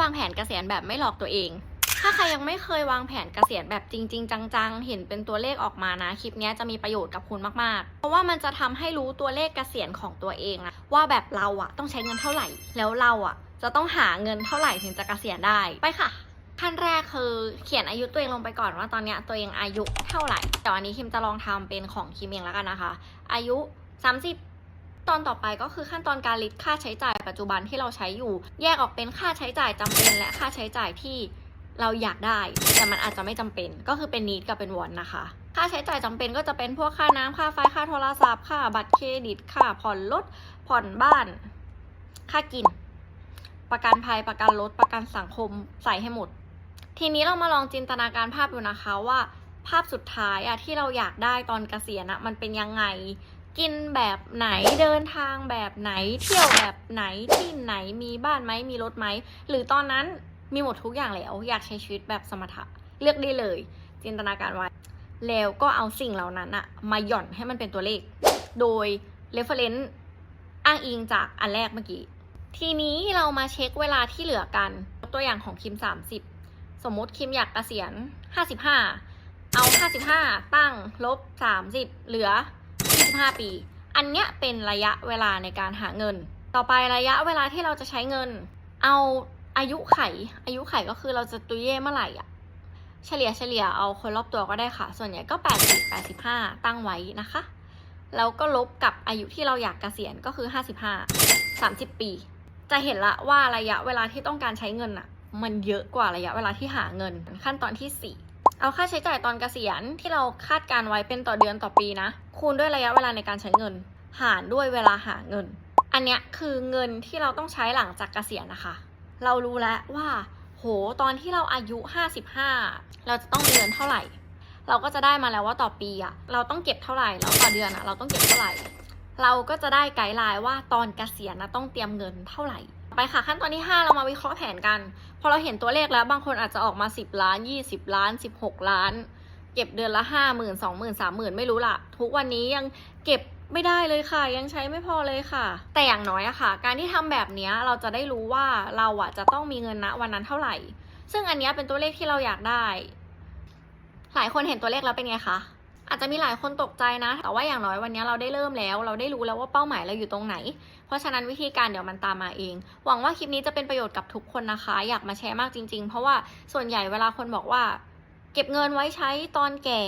วางแผนเกษียณแบบไม่หลอกตัวเอง ถ้าใครยังไม่เคยวางแผนเกษียณแบบจริง ๆ จังๆ เห็นเป็นตัวเลขออกมานะ คลิปนี้จะมีประโยชน์กับคุณมากๆ เพราะว่ามันจะทำให้รู้ตัวเลขเกษียณของตัวเองอะว่าแบบเราอะต้องใช้เงินเท่าไหร่ แล้วเราอะจะต้องหาเงินเท่าไหร่ถึงจะเกษียณได้ไปค่ะขั้นแรกคือเขียนอายุตัวเองลงไปก่อนว่าตอนเนี้ยตัวเองอายุเท่าไหร่แต่วันนี้คิมจะลองทำเป็นของคิมเองแล้วกันนะคะ อายุ 30 ตอนต่อไปก็คือขั้นตอนการลิสต์ค่าใช้จ่ายปัจจุบันที่เราใช้อยู่ แยกออกเป็นค่าใช้จ่ายจำเป็น และค่าใช้จ่ายที่เราอยากได้ แต่มันอาจจะไม่จำเป็น ก็คือเป็นนีดกับเป็นวอนนะคะ ค่าใช้จ่ายจำเป็นก็จะเป็นพวกค่าน้ำค่าไฟค่าโทรศัพท์ค่าบัตรเครดิตค่าผ่อนรถผ่อนบ้าน ค่ากิน ประกันภัยประกันรถประกันสังคมใส่ให้หมด ทีนี้เรามาลองจินตนาการภาพดูนะคะว่าภาพสุดท้ายอะที่เราอยากได้ตอนเกษียณอะมันเป็นยังไง กินแบบไหนเดินทางแบบไหน เที่ยวแบบไหนที่ไหนมีบ้านไหมมีรถไหม หรือตอนนั้นมีหมดทุกอย่างแล้ว อยากใช้ชีวิตแบบสมถะเลือกได้เลย จินตนาการไว้ แล้วก็เอาสิ่งเหล่านั้นอะมาหย่อนให้มันเป็นตัวเลข โดย reference อ้างอิงจากอันแรกเมื่อกี้ ทีนี้เรามาเช็คเวลาที่เหลือกันตัวอย่างของคิม 30 สมมติคิมอยากเกษียณ 55 เอา 55 ตั้งลบ 30 เหลือ 25 ปี อันเนี้ยเป็นระยะเวลาในการหาเงิน ต่อไประยะเวลาที่เราจะใช้เงิน เอาอายุไข อายุไขก็คือเราจะตุยเย่เมื่อไหร่อะเฉลี่ยเฉลี่ยเอาคนรอบตัวก็ได้ค่ะ ส่วนใหญ่ก็80 85 ตั้งไว้นะคะ แล้วก็ลบกับอายุที่เราอยากเกษียณก็คือ 55 30 ปี จะเห็นละว่าระยะเวลาที่ต้องการใช้เงินอะมันเยอะกว่าระยะเวลาที่หาเงินขั้นตอนที่ 4 เอาค่าใช้จ่ายตอนเกษียณที่เราคาดการไว้เป็นต่อเดือนต่อปีนะ คูณด้วยระยะเวลาในการใช้เงิน หารด้วยเวลาหาเงิน อันเนี้ยคือเงินที่เราต้องใช้หลังจากเกษียณนะคะ เรารู้แล้วว่า โหตอนที่เราอายุ 55 เราจะต้องมีเงินเท่าไหร่ เราก็จะได้มาแล้วว่าต่อปีอะเราต้องเก็บเท่าไหร่แล้วต่อเดือนอะเราต้องเก็บเท่าไหร่ เราก็จะได้ไกด์ไลน์ว่าตอนเกษียณนะต้องเตรียมเงินเท่าไหร่ ไปค่ะขั้นตอนที่ 5 เรามาวิเคราะห์แผนกัน พอเราเห็นตัวเลขแล้วบางคนอาจจะออกมา 10 ล้าน 20 ล้าน 16 ล้าน เก็บเดือนละ 5 0 0 0 0 2 0 0 0 0 3 0 0 0 0 ไม่รู้ล่ะทุกวันนี้ยังเก็บไม่ได้เลยค่ะ ยังใช้ไม่พอเลยค่ะ แต่อย่างน้อยอะค่ะ การที่ทำแบบนี้เราจะได้รู้ว่าเราอะจะต้องมีเงินณวันนั้นเท่าไหร่ ซึ่งอันนี้เป็นตัวเลขที่เราอยากได้ หลายคนเห็นตัวเลขแล้วเป็นไงคะ อาจจะมีหลายคนตกใจนะ แต่ว่าอย่างน้อยวันนี้เราได้เริ่มแล้ว เราได้รู้แล้วว่าเป้าหมายเราอยู่ตรงไหน เพราะฉะนั้นวิธีการเดี๋ยวมันตามมาเอง หวังว่าคลิปนี้จะเป็นประโยชน์กับทุกคนนะคะ อยากมาแชร์มากจริง ๆ เพราะว่าส่วนใหญ่เวลาคนบอกว่า เก็บเงินไว้ใช้ตอนแก่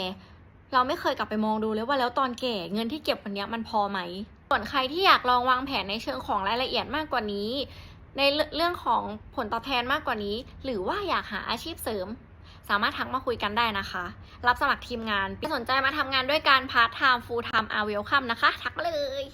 เราไม่เคยกลับไปมองดูเลยว่าแล้วตอนแก่เงินที่เก็บวันนี้มันพอไหม ส่วนใครที่อยากลองวางแผนในเชิงของรายละเอียดมากกว่านี้ ในเรื่องของผลตอบแทนมากกว่านี้ หรือว่าอยากหาอาชีพเสริม สามารถทักมาคุยกันได้นะคะ รับสมัครทีมงานสนใจมาทำงานด้วยการพาร์ทไทม์ฟูลไทม์อาเวลคัมนะคะ ทักมาเลย